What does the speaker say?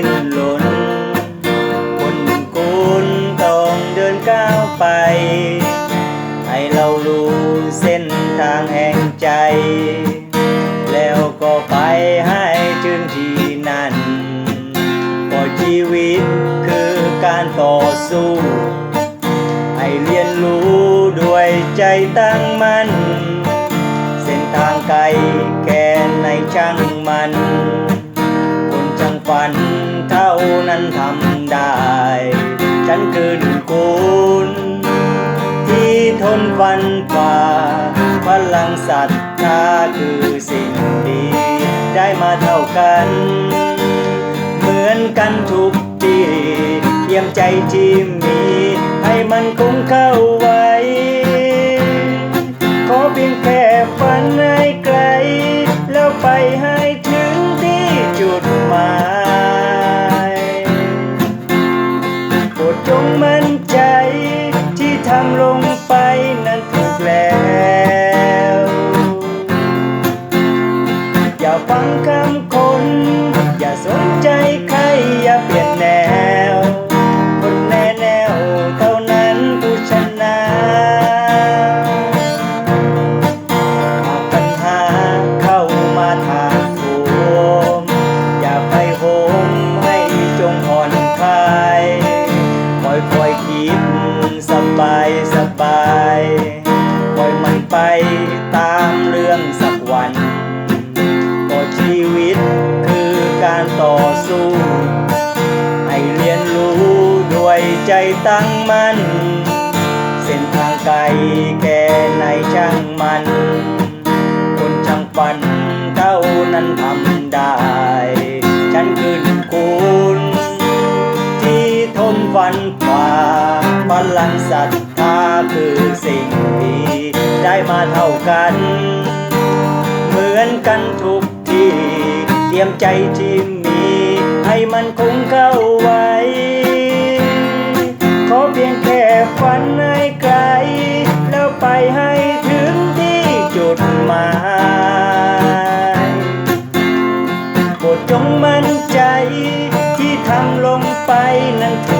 ้นหลนคนหนึ่งคุณต้องเดินก้าวไป ให้เรารู้เส้นทางแห่งใจ แล้วก็ไปให้ถึงที่นั่นเพราะชีวิตคือการต่อสู้ ให้เรียนรู้ด้วยใจตั้งมัน่ เท่านั้นทำได้ ฉันคือหนึ่งคุณที่ทนฟันฝ่าพลังศรัทธาคือสิ่งดี ได้มาเท่ากัน เหมือนกันทุกทีเยี่ยมใจที่มี ให้มันคงเข้าไว้ ขอเพียงแค่ฝันให้ไกล แล้วไปให้ ลงไปนั้นถูกแล้ว อย่าฟังคำขอ ตามเรื่องสักวัน ก็ชีวิตคือการต่อสู้ ให้เรียนรู้ด้วยใจตั้งมั่น เส้นทางไกลแก่ในช่างมัน คนช่างฝันเท่านั้นทำได้ ฉันคือหนึ่งคุณที่ทนฟันฝ่าพลังศรัทธาคือสิ่งดี ได้มาเท่ากัน เหมือนกันทุกที เตรียมใจที่มี ให้มันคงเข้าไว้ ขอเพียงแค่ฝันให้ไกล แล้วไปให้ถึงที่จุดหมายโปรดจงมั่นใจที่ทำลงไปนั้นถูก